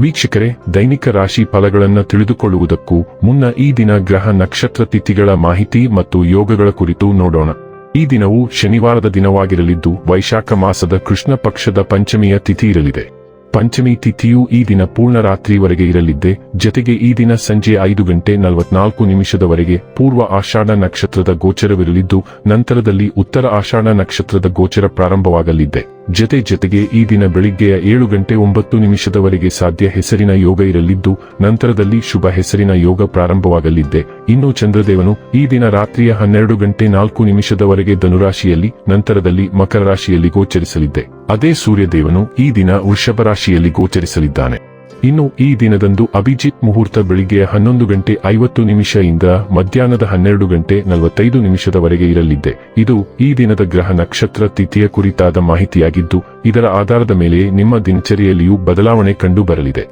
ವೀಕ್ಷಕರೇ, ದೈನಿಕ ರಾಶಿ ಫಲಗಳನ್ನು ತಿಳಿದುಕೊಳ್ಳುವುದಕ್ಕೂ ಮುನ್ನ ಈ ದಿನ ಗ್ರಹ ನಕ್ಷತ್ರ ತಿಥಿಗಳ ಮಾಹಿತಿ ಮತ್ತು ಯೋಗಗಳ ಕುರಿತು ನೋಡೋಣ. ಈ ದಿನವು ಶನಿವಾರದ ದಿನವಾಗಿರಲಿದ್ದು, ವೈಶಾಖ ಮಾಸದ ಕೃಷ್ಣ ಪಕ್ಷದ ಪಂಚಮಿಯ ತಿಥಿ ಇರಲಿದೆ. ಪಂಚಮಿ ತಿಥಿಯು ಈ ದಿನ ಪೂರ್ಣ ರಾತ್ರಿವರೆಗೆ ಇರಲಿದ್ದೆ, ಜತೆಗೆ ಈ ದಿನ ಸಂಜೆ ಐದು ಗಂಟೆ ನಲವತ್ನಾಲ್ಕು ನಿಮಿಷದವರೆಗೆ ಪೂರ್ವ ಆಷಾಢ ನಕ್ಷತ್ರದ ಗೋಚರವಿರಲಿದ್ದು, ನಂತರದಲ್ಲಿ ಉತ್ತರ ಆಷಾಢ ನಕ್ಷತ್ರದ ಗೋಚರ ಪ್ರಾರಂಭವಾಗಲಿದೆ ಜೊತೆ ಜತೆಗೆ ಈ ದಿನ ಬೆಳಿಗ್ಗೆಯ ಏಳು ಗಂಟೆ ಒಂಬತ್ತು ನಿಮಿಷದವರೆಗೆ ಸಾಧ್ಯ ಹೆಸರಿನ ಯೋಗ ಇರಲಿದ್ದು, ನಂತರದಲ್ಲಿ ಶುಭ ಹೆಸರಿನ ಯೋಗ ಪ್ರಾರಂಭವಾಗಲಿದ್ದೆ. ಇನ್ನು ಚಂದ್ರದೇವನು ಈ ದಿನ ರಾತ್ರಿಯ ಹನ್ನೆರಡು ಗಂಟೆ ನಾಲ್ಕು ನಿಮಿಷದವರೆಗೆ ಧನುರಾಶಿಯಲ್ಲಿ, ನಂತರದಲ್ಲಿ ಮಕರ ರಾಶಿಯಲ್ಲಿ ಗೋಚರಿಸಲಿದ್ದೆ. ಅದೇ ಸೂರ್ಯದೇವನು ಈ ದಿನ ವೃಷಭ ರಾಶಿಯಲ್ಲಿ ಗೋಚರಿಸಲಿದ್ದಾನೆ. ಇನ್ನು ಈ ದಿನದಂದು ಅಭಿಜಿತ್ ಮುಹೂರ್ತ ಬೆಳಿಗ್ಗೆ ಹನ್ನೊಂದು ಗಂಟೆ ಐವತ್ತು ನಿಮಿಷದಿಂದ ಮಧ್ಯಾಹ್ನದ ಹನ್ನೆರಡು ಗಂಟೆ ನಲವತ್ತೈದು ನಿಮಿಷದವರೆಗೆ ಇರಲಿದೆ. ಇದು ಈ ದಿನದ ಗ್ರಹ ನಕ್ಷತ್ರ ತಿಥಿಯ ಕುರಿತಾದ ಮಾಹಿತಿಯಾಗಿದ್ದು, ಇದರ ಆಧಾರದ ಮೇಲೆ ನಿಮ್ಮ ದಿನಚರಿಯಲ್ಲಿಯೂ ಬದಲಾವಣೆ ಕಂಡು ಬರಲಿದೆ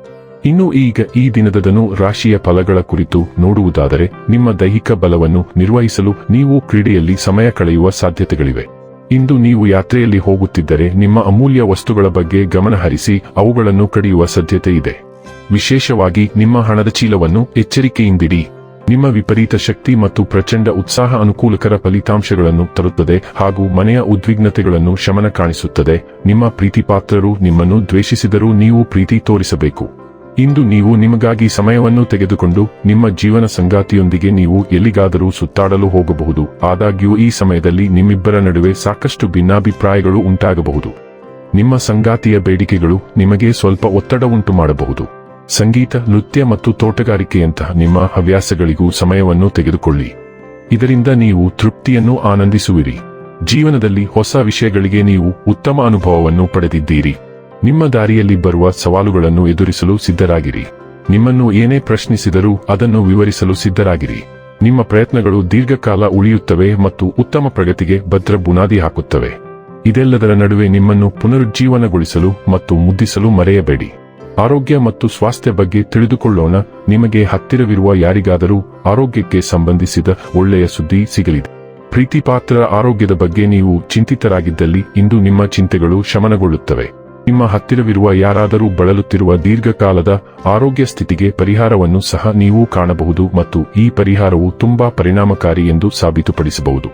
ಇನ್ನು ಈಗ ಈ ದಿನದದನು ರಾಶಿಯ ಫಲಗಳ ಕುರಿತು ನೋಡುವುದಾದರೆ, ನಿಮ್ಮ ದೈಹಿಕ ಬಲವನ್ನು ನಿರ್ವಹಿಸಲು ನೀವು ಕ್ರೀಡೆಯಲ್ಲಿ ಸಮಯ ಕಳೆಯುವ ಸಾಧ್ಯತೆಗಳಿವೆ. ಇಂದು ನೀವು ಯಾತ್ರೆಯಲ್ಲಿ ಹೋಗುತ್ತಿದ್ದರೆ ನಿಮ್ಮ ಅಮೂಲ್ಯ ವಸ್ತುಗಳ ಬಗ್ಗೆ ಗಮನಹರಿಸಿ, ಅವುಗಳನ್ನು ಕಡಿಯುವ ಸಾಧ್ಯತೆ ಇದೆ. ವಿಶೇಷವಾಗಿ ನಿಮ್ಮ ಹಣದ ಚೀಲವನ್ನು ಎಚ್ಚರಿಕೆಯಿಂದಿಡಿ. ನಿಮ್ಮ ವಿಪರೀತ ಶಕ್ತಿ ಮತ್ತು ಪ್ರಚಂಡ ಉತ್ಸಾಹ ಅನುಕೂಲಕರ ಫಲಿತಾಂಶಗಳನ್ನು ತರುತ್ತದೆ ಹಾಗೂ ಮನೆಯ ಉದ್ವಿಗ್ನತೆಗಳನ್ನು ಶಮನ ಕಾಣಿಸುತ್ತದೆ. ನಿಮ್ಮ ಪ್ರೀತಿಪಾತ್ರರು ನಿಮ್ಮನ್ನು ದ್ವೇಷಿಸಿದರೂ ನೀವು ಪ್ರೀತಿ ತೋರಿಸಬೇಕು. ಇಂದು ನೀವು ನಿಮಗಾಗಿ ಸಮಯವನ್ನು ತೆಗೆದುಕೊಂಡು ನಿಮ್ಮ ಜೀವನ ಸಂಗಾತಿಯೊಂದಿಗೆ ನೀವು ಎಲ್ಲಿಗಾದರೂ ಸುತ್ತಾಡಲು ಹೋಗಬಹುದು. ಆದಾಗ್ಯೂ ಈ ಸಮಯದಲ್ಲಿ ನಿಮ್ಮಿಬ್ಬರ ನಡುವೆ ಸಾಕಷ್ಟು ಭಿನ್ನಾಭಿಪ್ರಾಯಗಳು ಉಂಟಾಗಬಹುದು. ನಿಮ್ಮ ಸಂಗಾತಿಯ ಬೇಡಿಕೆಗಳು ನಿಮಗೆ ಸ್ವಲ್ಪ ಒತ್ತಡ ಮಾಡಬಹುದು. ಸಂಗೀತ, ನೃತ್ಯ ಮತ್ತು ತೋಟಗಾರಿಕೆಯಂತಹ ನಿಮ್ಮ ಹವ್ಯಾಸಗಳಿಗೂ ಸಮಯವನ್ನು ತೆಗೆದುಕೊಳ್ಳಿ. ಇದರಿಂದ ನೀವು ತೃಪ್ತಿಯನ್ನು ಆನಂದಿಸುವಿರಿ. ಜೀವನದಲ್ಲಿ ಹೊಸ ವಿಷಯಗಳಿಗೆ ನೀವು ಉತ್ತಮ ಅನುಭವವನ್ನು ಪಡೆದಿದ್ದೀರಿ. ನಿಮ್ಮ ದಾರಿಯಲ್ಲಿ ಬರುವ ಸವಾಲುಗಳನ್ನು ಎದುರಿಸಲು ಸಿದ್ಧರಾಗಿರಿ. ನಿಮ್ಮನ್ನು ಏನೇ ಪ್ರಶ್ನಿಸಿದರೂ ಅದನ್ನು ವಿವರಿಸಲು ಸಿದ್ಧರಾಗಿರಿ. ನಿಮ್ಮ ಪ್ರಯತ್ನಗಳು ದೀರ್ಘಕಾಲ ಉಳಿಯುತ್ತವೆ ಮತ್ತು ಉತ್ತಮ ಪ್ರಗತಿಗೆ ಭದ್ರ ಬುನಾದಿ ಹಾಕುತ್ತವೆ. ಇದೆಲ್ಲದರ ನಡುವೆ ನಿಮ್ಮನ್ನು ಪುನರುಜ್ಜೀವನಗೊಳಿಸಲು ಮತ್ತು ಮುದ್ದಿಸಲು ಮರೆಯಬೇಡಿ. ಆರೋಗ್ಯ ಮತ್ತು ಸ್ವಾಸ್ಥ್ಯ ಬಗ್ಗೆ ತಿಳಿದುಕೊಳ್ಳೋಣ. ನಿಮಗೆ ಹತ್ತಿರವಿರುವ ಯಾರಿಗಾದರೂ ಆರೋಗ್ಯಕ್ಕೆ ಸಂಬಂಧಿಸಿದ ಒಳ್ಳೆಯ ಸುದ್ದಿ ಸಿಗಲಿದೆ. ಪ್ರೀತಿಪಾತ್ರ ಆರೋಗ್ಯದ ಬಗ್ಗೆ ನೀವು ಚಿಂತಿತರಾಗಿದ್ದಲ್ಲಿ ಇಂದು ನಿಮ್ಮ ಚಿಂತೆಗಳು ಶಮನಗೊಳ್ಳುತ್ತವೆ. ನಿಮ್ಮ ಹತ್ತಿರವಿರುವ ಯಾರಾದರೂ ಬಳಲುತ್ತಿರುವ ದೀರ್ಘಕಾಲದ ಆರೋಗ್ಯ ಸ್ಥಿತಿಗೆ ಪರಿಹಾರವನ್ನು ಸಹ ನೀವು ಕಾಣಬಹುದು ಮತ್ತು ಈ ಪರಿಹಾರವು ತುಂಬಾ ಪರಿಣಾಮಕಾರಿ ಎಂದು ಸಾಬೀತುಪಡಿಸಬಹುದು.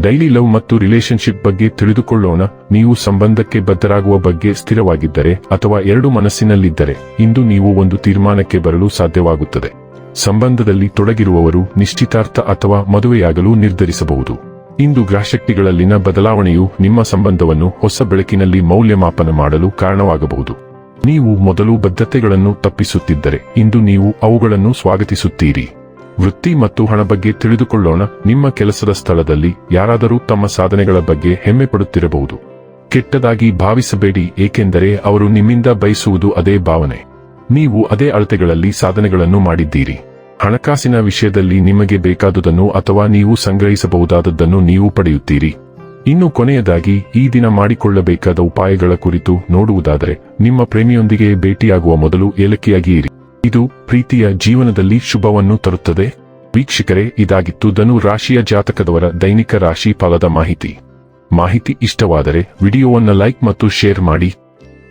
ಡೈಲಿ ಲವ್ ಮತ್ತು ರಿಲೇಶನ್ಶಿಪ್ ಬಗ್ಗೆ ತಿಳಿದುಕೊಳ್ಳೋಣ. ನೀವು ಸಂಬಂಧಕ್ಕೆ ಬದ್ಧರಾಗುವ ಬಗ್ಗೆ ಸ್ಥಿರವಾಗಿದ್ದರೆ ಅಥವಾ ಎರಡು ಮನಸ್ಸಿನಲ್ಲಿದ್ದರೆ ಇಂದು ನೀವು ಒಂದು ತೀರ್ಮಾನಕ್ಕೆ ಬರಲು ಸಾಧ್ಯವಾಗುತ್ತದೆ. ಸಂಬಂಧದಲ್ಲಿ ತೊಡಗಿರುವವರು ನಿಶ್ಚಿತಾರ್ಥ ಅಥವಾ ಮದುವೆಯಾಗಲು ನಿರ್ಧರಿಸಬಹುದು. ಇಂದು ಗ್ರಹಶಕ್ತಿಗಳಲ್ಲಿನ ಬದಲಾವಣೆಯು ನಿಮ್ಮ ಸಂಬಂಧವನ್ನು ಹೊಸ ಬೆಳಕಿನಲ್ಲಿ ಮೌಲ್ಯಮಾಪನ ಮಾಡಲು ಕಾರಣವಾಗಬಹುದು. ನೀವು ಮೊದಲು ಬದ್ಧತೆಗಳನ್ನು ತಪ್ಪಿಸುತ್ತಿದ್ದರೆ ಇಂದು ನೀವು ಅವುಗಳನ್ನು ಸ್ವಾಗತಿಸುತ್ತೀರಿ. ವೃತ್ತಿ ಮತ್ತು ಹಣ ಬಗ್ಗೆ ತಿಳಿದುಕೊಳ್ಳೋಣ. ನಿಮ್ಮ ಕೆಲಸದ ಸ್ಥಳದಲ್ಲಿ ಯಾರಾದರೂ ತಮ್ಮ ಸಾಧನೆಗಳ ಬಗ್ಗೆ ಹೆಮ್ಮೆ ಪಡುತ್ತಿರಬಹುದು. ಕೆಟ್ಟದಾಗಿ ಭಾವಿಸಬೇಡಿ, ಏಕೆಂದರೆ ಅವರು ನಿಮ್ಮಿಂದ ಬಯಸುವುದು ಅದೇ ಭಾವನೆ. ನೀವು ಅದೇ ಅಳತೆಗಳಲ್ಲಿ ಸಾಧನೆಗಳನ್ನು ಮಾಡಿದ್ದೀರಿ. ಹಣಕಾಸಿನ ವಿಷಯದಲ್ಲಿ ನಿಮಗೆ ಬೇಕಾದುದನ್ನು ಅಥವಾ ನೀವು ಸಂಗ್ರಹಿಸಬಹುದಾದದ್ದನ್ನು ನೀವು ಪಡೆಯುತ್ತೀರಿ. ಇನ್ನು ಕೊನೆಯದಾಗಿ, ಈ ದಿನ ಮಾಡಿಕೊಳ್ಳಬೇಕಾದ ಉಪಾಯಗಳ ಕುರಿತು ನೋಡುವುದಾದರೆ, ನಿಮ್ಮ ಪ್ರೇಮಿಯೊಂದಿಗೆ ಭೇಟಿಯಾಗುವ ಮೊದಲು ಏಲಕ್ಕಿಯಾಗಿ ಇರಿ. ಇದು ಪ್ರೀತಿಯ ಜೀವನದಲ್ಲಿ ಶುಭವನ್ನು ತರುತ್ತದೆ. ವೀಕ್ಷಕರೇ, ಇದಾಗಿತ್ತು ಧನು ರಾಶಿಯ ಜಾತಕದವರ ದೈನಿಕ ರಾಶಿ ಫಲದ ಮಾಹಿತಿ. ಮಾಹಿತಿ ಇಷ್ಟವಾದರೆ, ವಿಡಿಯೋವನ್ನು ಲೈಕ್ ಮತ್ತು ಶೇರ್ ಮಾಡಿ.